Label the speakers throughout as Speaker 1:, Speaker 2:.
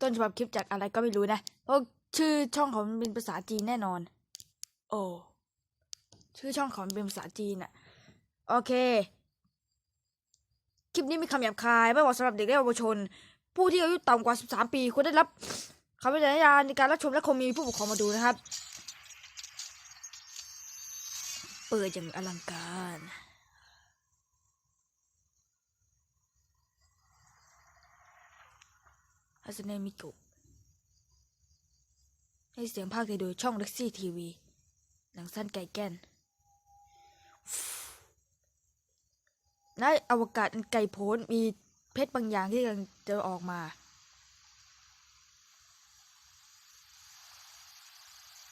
Speaker 1: ต้นฉบับคลิปจากอะไรก็ไม่รู้นะ เพราะชื่อช่องของมันเป็นภาษาจีนแน่นอน โอ้ ชื่อช่องของมันเป็นภาษาจีนอะโอเค คลิปนี้มีคำหยาบคาย ไม่เหมาะสำหรับเด็กและเยาวชน ผู้ที่อายุต่ำกว่า 13 ปีควรได้รับคำวิจารณญาณในการรับชมและคงมีผู้ปกครองมาดูนะครับ เปิดอย่างอลังการ ฮัสเนมิโกะให้เสียงภาคโดยช่อง l e x ซี่ทีวีหนังสั้นไก่แก้นในอวกาศอันไกลโพ้นมีเพชรบางอย่างที่กำลังจะออกมา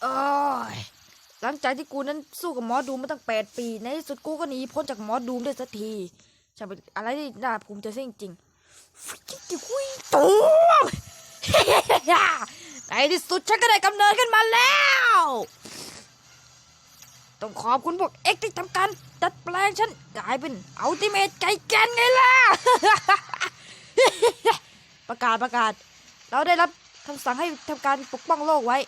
Speaker 1: โอ้ย หลังจากที่กูนั้นสู้กับหมอดูมาตั้งแปดปี ในที่สุดกูก็หนีพ้นจากหมอดูได้สักทีช่างเป็นอะไรที่น่าภูมิใจจริงๆ คุยตัวในที่สุดฉันก็ได้กำเนิดขึ้นมาแล้ว ต้องขอบคุณพวกเอ็กที่ทำการดัดแปลงฉันกลายเป็นอัลติเมทไก่แกนไงล่ะ ประกาศประกาศ เราได้รับคำสั่งให้ทำการปกป้องโลกไว้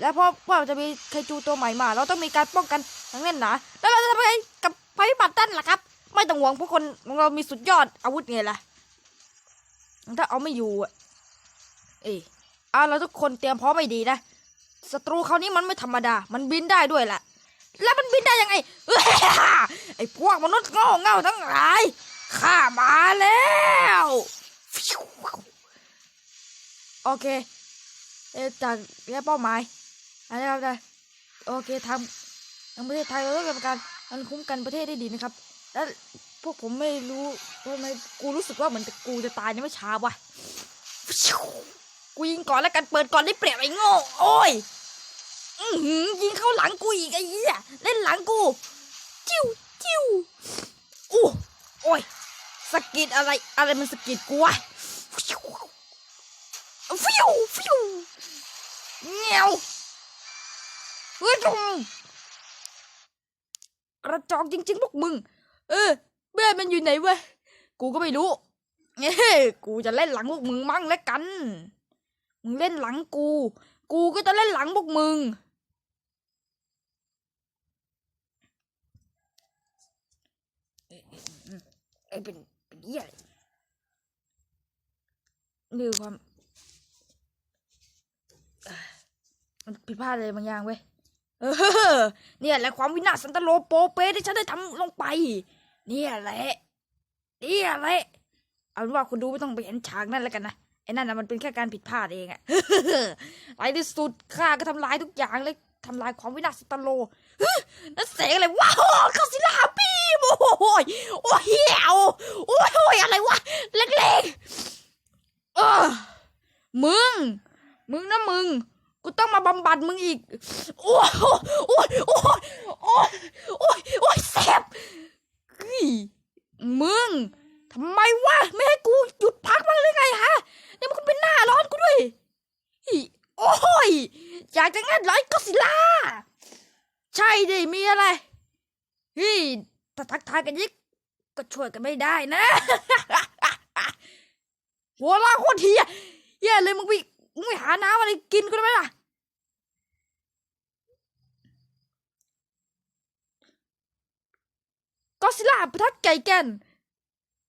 Speaker 1: และเพราะว่าจะมีไคจูตัวใหม่มา เราต้องมีการป้องกันทั้งแน่นหนา แล้วเราจะทำยังไงกับภัยพิบัตินั่นล่ะครับ ไม่ต้องห่วงพวกคนของเรามีสุดยอดอาวุธไงล่ะ ถ้าเอาไม่อยู่อะเอยอะเราทุกคนเตรียมพร้อมไม่ดีนะศัตรูเขาวนี้มันไม่ธรรมดา มันบินได้ด้วยแหละแล้วมันบินได้ยังไงเอ้ยไอ้พวกมนุษย์โง่เง่าทั้งหลายข้ามาแล้วโอเคเอ่อจากแค่เป้าหมายนะครับนะโอเคทำทางประเทศไทยเราต้องทำการมันคุ้มกันประเทศได้ดีนะครับ แล้ว พวกผมไม่รู้ว่าไมกูรู้สึกว่าเหมือนกูจะตายในไม่ช้าวะกูยิงก่อนแล้วกันเปิดก่อนได้เปรียบไอ้โง่โอ้ยอืยิงเข้าหลังกูอีกไอ้เหี้ยเล่นหลังกูจิ้วจิ้วอู้โอ้ยสกิดอะไรอะไรมันสกิดกูวะฟิวฟิวฟิวเงี้ยวเฮ้ยตรงกระจอกจริงๆพวกมึง เออ แม่มันอยู่ไหนเวะกูก็ไม่รู้เอ้กูจะเล่นหลังพวกมึงมั่งแล้วกัน มึงเล่นหลังกู กูก็จะเล่นหลังพวกมึง ไอ้เป็นเป็นเหี้ยอะไรนี่คือความ มันผิดพลาดอะไรบางอย่างเว้ย เออ เนี่ยแหละความวินาศสันตโลโปเปที่ฉันได้ทำลงไป เนี่ยแหละเนี่ยแหละเอาเป็นว่าคุณดูไม่ต้องไปเห็นฉากนั่นแล้วกันนะไอ้นั่นนะมันเป็นแค่การผิดพลาดเองอะในที่สุดข้าก็ทำลายทุกอย่างเลยทำลายความวินาศสันตโลนั่นเสียงอะไรว้าวคาสิลาบีมโอ้ยโอ้ยเหี้ยวโอ้ยโอ้ยอะไรวะเล็กๆเออมึง มึงนะมึง กูต้องมาบำบัดมึงอีก โอ้ยโอ้ยโอ้ยโอ้ยโอ้ยโอ้ยแสบเฮ้ยมึงทำไมวะไม่ให้กูหยุดพักบ้างหรือไงฮะนี่มันเป็นหน้าร้อนกูด้วยโอ้ยอยากจะงั้นเหร้อยก็สิล่าใช่ดิมีอะไรเฮ้ยถ้าทักทายกันยิกก็ช่วยกันไม่ได้นะหัวลาโคตรเทียแย่เลยมึงไปมึงไปหาน้ำอะไรกินก็ได้ไหมล่ะ ก็สิล่าประทัดไก่แก่น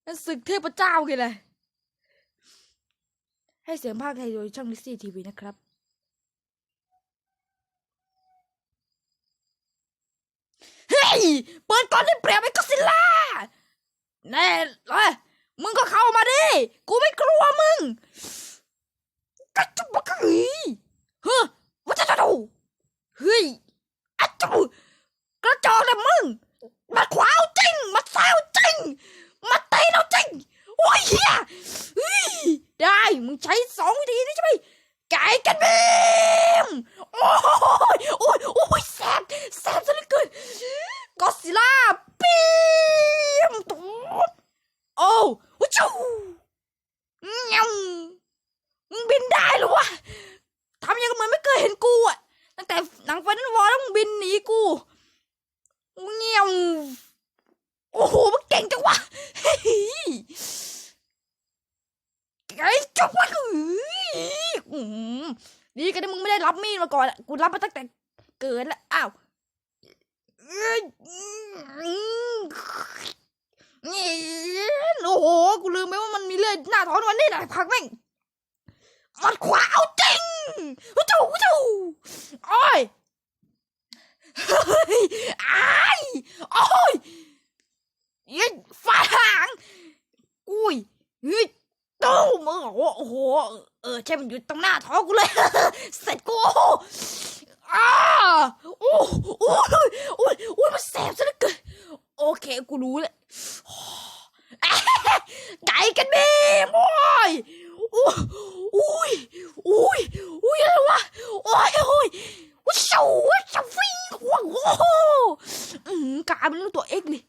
Speaker 1: นั่นศึกเทพเจ้าไงเลย ให้เสียงภาคไทยโดยช่องลิซี่ทีวีนะครับ เฮ้ย เปิดก่อนได้เปรียบไอ้ก็สิล่า แน่เลยมึงก็เข้ามาดิ กูไม่กลัวมึงกระจุบกระหีเฮ้ยวัจะจะดูเฮ้ยอะจูกระจอกนะมึง มาขวาเอาจริง มาแซวจริ ง มาเตะเอาจริง โอ้ยเฮียได้ มึงใช้สองวิธีนี้ใช่ไหมไก่กันบีมโอ้ยโอ้ยโอ้ยแสบแสบซะเหลือเกินก็ซิล่าบีมตุ๊ดโอ้วจูเงี้ยมึงบินได้หรอวะทำยังเหมือนไม่เคยเห็นกูอะตั้งแต่หนังไฟนั้นวอลแล้วมึงบินหนีกูเงี้ยโอ้โหมันเก่งจังวะเฮ้ยไอ้จ้าวะเอ้อืมดีกันที่มึงไม่ได้รับมีดมาก่อนอะกูรับมาตั้งแต่เกิดแล้วอ้าวเอ้โอ้โห กูลืมไปว่ามันมีเลือดหน้าท้องมันนี่แหละพักแม่งมันขวาเอาจริงเจ้าเจ้าโอ้ยเฮ้ยอ้ายโอ้ย ยัยฝางกุ้ยเฮ้ยตู้มึงโอ้โห เออใช่มันอยู่ตรงหน้าท้องกูเลย เสร็จกูอ้าโอ้โอ้ยโอ้ยโอ้ยมันแสบซะเหลือเกินโอเคกูรู้แล้ว ไก่กันบีมโอ้ยโอ้ยโอ้ยโอ้ยโอ้ยอะไรวะโอ้ยโอ้ยว้าวชูว้าวฟิงว้าวโอ้โหอืมกลายเป็นลูกตัวเอ็กเลย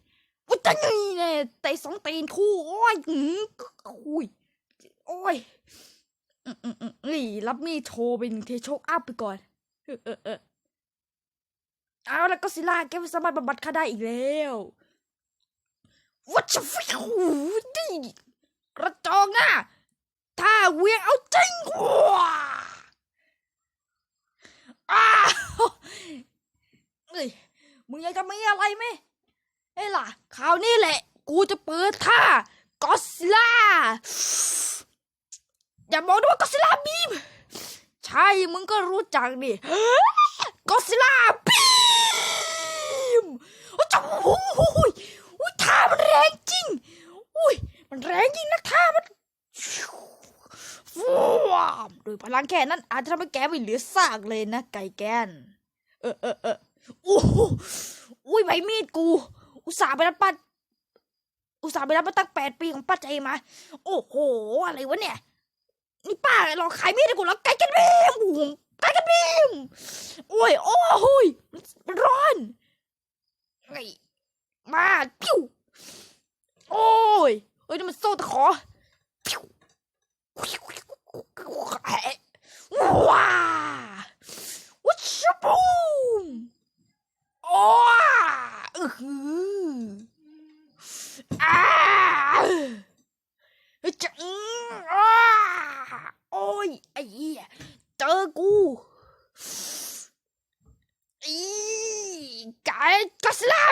Speaker 1: ว้าวจะนี่เนี่ยเตะสองตีนคู่โอ้ยอืมโอ้ยโอ้ยอืมอืมอืมนี่รับมีด โชว์เทโชคอัพไปก่อน เออเออเออเอาแล้วก็ซิล่าแกไม่สามารถบำบัดข้าได้อีกแล้ววัชฟิวดิกระจองหน้าถ้าเวียงเอาจริงว้าอ้าวเอ้ยมึงยังจะมีอะไรไหมเอ้ยล่ะคราวนี้แหละ กูจะเปิดท่ากอซิล่าอย่าบอกนะว่ากอซิล่าบีม ใช่ มึงก็รู้จักดิกอซิล่าบีมโอ้จ้าโอ้โหอุ้ยท่ามันแรงจริง อุ้ย มันแรงจริงนะท่ามันว้วโดยพลังแค่นั้น อาจจะทำให้แกไม่เหลือซากเลยนะ ไก่แกน เออเออเออโอ้โหอุ้ยใบมีดกู อุตส่าห์ไปรับป้าอุตส่าห์ไปรับมาตั้งแปดปีของป้าใจมา โอ้โห อะไรวะเนี่ย นี่ป้าหลอกขายมีดให้กูแล้วไก่กันบีมโอ้โหไก่กันบีมโอ้ยโอ้โหยมันร้อนไงมาปิ้วโอ้ยเอ้ยนี่มันโซ่ตะขอปิ้วว้าวัชชะบูมโอ้อือหืออ่า เฮ้ยจะอืมอ่าโอ้ยไอ้เหี้ยเจอกูอีไก่กัสลา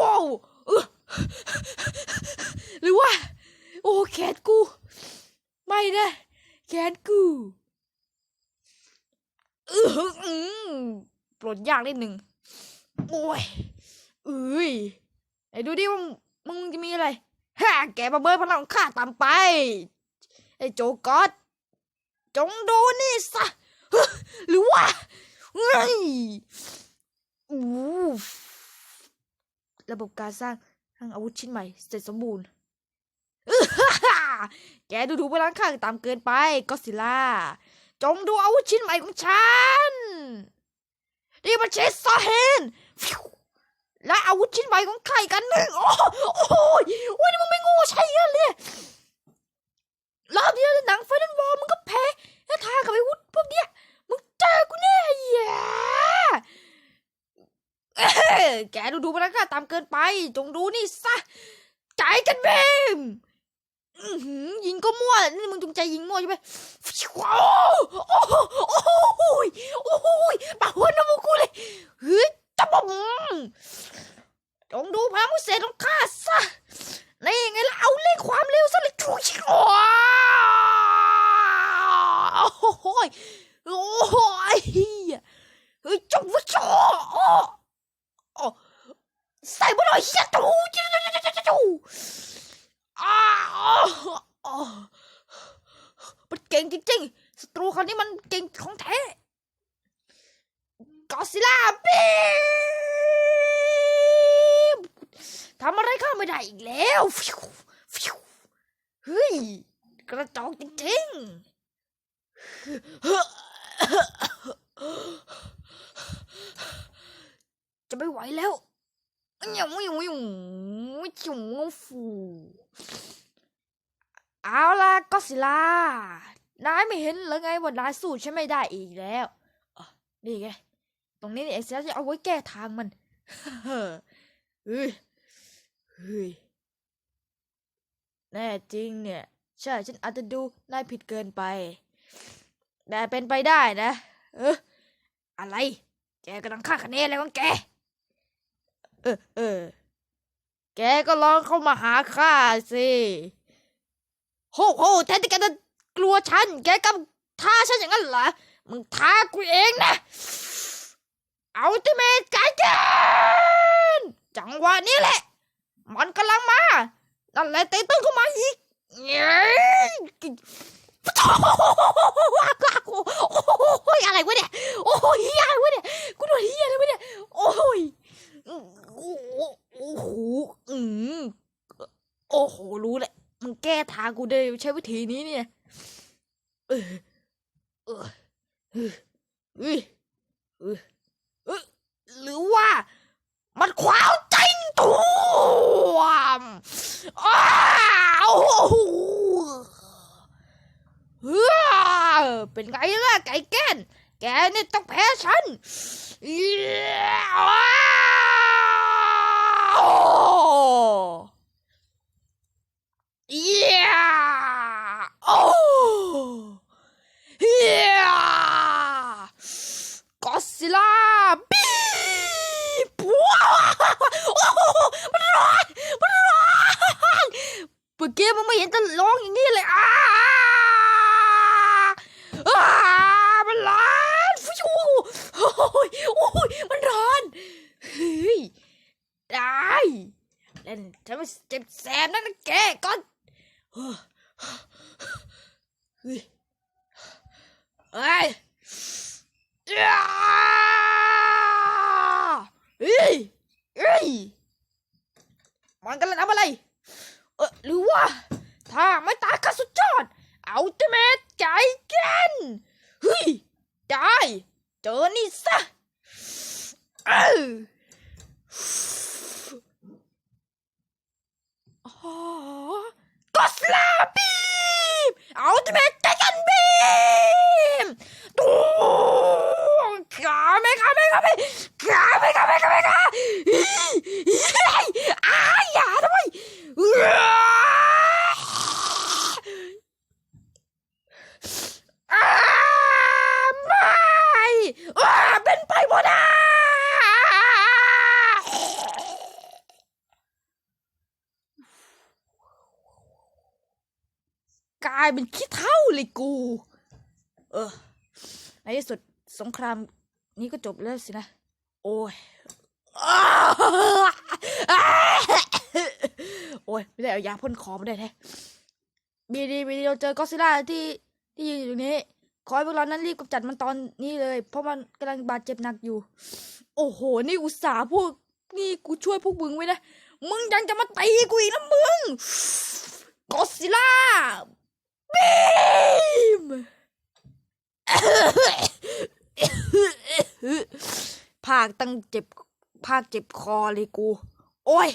Speaker 1: วะเนี่ยอื้อไก่กันบีมว้าวหรือว่า โอ้แคทกู ไม่นะแคทกูเอออืมปลดยากนิดหนึ่งโอ้ยเอ้ยไหนดูดิว่ามึงจะมีอะไรฮ่าแกมาเบิร์พลังของข้าตามไป ไอ้โจกอดจงดูนี่ซะหรือว่าเฮ้ยอู้ ระบบการสร้างสร้างอาวุธชิ้นใหม่ เสร็จสมบูรณ์แกดูถูกพลังข้างตามเกินไปก็ซิล่า จงดูอาวุธชิ้นใหม่ของฉันนี่มันเชสซาเฮนและอาวุธชิ้นใหม่ของใครกันหนึ่งโอ้โอ้ยโอ้ยนี่มึงไม่งูใช่ยันเลยรอบที่แล้วในหนังไฟนันวอลมึงก็แพ้แล้วทากับไอ้วุธพวกเนี้ยมึงเจอกูแน่แย่เอ้ย แกดูดูพนักงานตามเกินไป จงดูนี่ซะใจกันเบมอื้อหือยิงก็มั่วนี่มึงจงใจยิงมั่วใช่ไหมโอ้โหโอ้โหโอ้ยโอ้โหปากหัวน้ำมูกกูเลยเฮ้ยตะบงจงดูพลังพิเศษของข้าซะนี่ไงล่ะเอาเล่ความเร็วซะเลยชุยโอ้โหยโอ้โหยเฮ้ยจงวิจารโอ้ โอ้ใส่มาหน่อยเฮียตูจูจูจูจูอ้าวอ้าวมันเก่งจริงๆศัตรูคนนี้มันเก่งของแท้กอซิล่าบีมทำอะไรข้าไม่ได้อีกแล้วฟิวฟิวเฮ้ยกระจอกจริงๆ จะไม่ไหวแล้วยังไม่ยังไม่ยังไม่จิ๋วฟูเอาล่ะก็สิลานายไม่เห็นเหรือไงว่านายสู้ฉันไม่ได้อีกแล้วอะนี่ไง ตรงนี้นี่เอ็กซ์จะเอาไว้แก้ทางมันเฮ้ยเฮ้ยเฮ้ยแน่จริงเนี่ย ใช่ฉันอาจจะดูนายผิดเกินไป แต่เป็นไปได้นะ เอออะไร แกกำลังฆ่าคะแนนอะไรของแก เออเออ แกก็ลองเข้ามาหาข้าสิโหโหแทนที่แกจะกลัวฉัน แกกำท้าฉันอย่างนั้นเหรอ มึงท้ากูเองนะอัลติเมทไกเกนจังหวะนี้แหละ มันกำลังมา นั่นแหละเตะตึ้งเข้ามาอีกเย้ยโอ้ยอะไรวะเนี่ย โอ้ยเฮียอะไรวะเนี่ย กูโดนเฮียอะไรวะเนี่ย โอ้ยโอ้โหโอ้โหอืมโอ้โห รู้แหละ มึงแากูได้ใช้วิธีนี้เนี่ยเออเออเออเออเออหรือว่ามันขว้าวใจงตัวมอ้าวเป็นไงล่ะไก่แก้น แกนี่ต้องแพ้ฉันเอี้ยอ้าว เอี้ยโอ้เฮียก็ซิล่าบีบว้าวมันร้อนมันร้อนเมื่อกี้มันไม่เห็นจะร้องอย่างนี้เลยอ้าอ้ามันร้อนฟิวโอ้ยโอ้ยมันร้อนเฮ้ยได้เล่นฉันไม่เจ็บแสบนักนแกก่อน เฮ้ยเฮ้ยเฮ้ยอ้าเฮ้ยเฮ้ยมันกำลังทำอะไร เออหรือว่าถ้าไม่ตายก็สุดยอดอัลติเมทไกเกนเฮ้ยได้เจอนี่ซะเอออกอสลาบีมอัลติเมทไกเกนบีมตูมกาเมกาเมกาเมกาเมกาเมกาเมกาอีอีอ้ายอย่าทำไม อ้าไม่อ้าเป็นไปหมดอะกลายเป็นขี้เท่าเลยกู เออ ในที่สุดสงครามนี้ก็จบแล้วสินะ โอ้ย โอ้ย ไม่ได้เอายาพ่นคอมาได้แท้บีดีบีดีเราเจอก็ซิล่าที่ที่ยืนอยู่ตรงนี้ ขอให้พวกเรานั้นรีบกำจัดมันตอนนี้เลย เพราะมันกำลังบาดเจ็บหนักอยู่ โอ้โห นี่อุตส่าห์พวก นี่กูช่วยพวกมึงไว้นะ มึงยังจะมาตีกูอีกนะมึงก็ซิล่า Beam! ภาคตั้งเจ็บภาคเจ็บคอเลยกู โอ้ย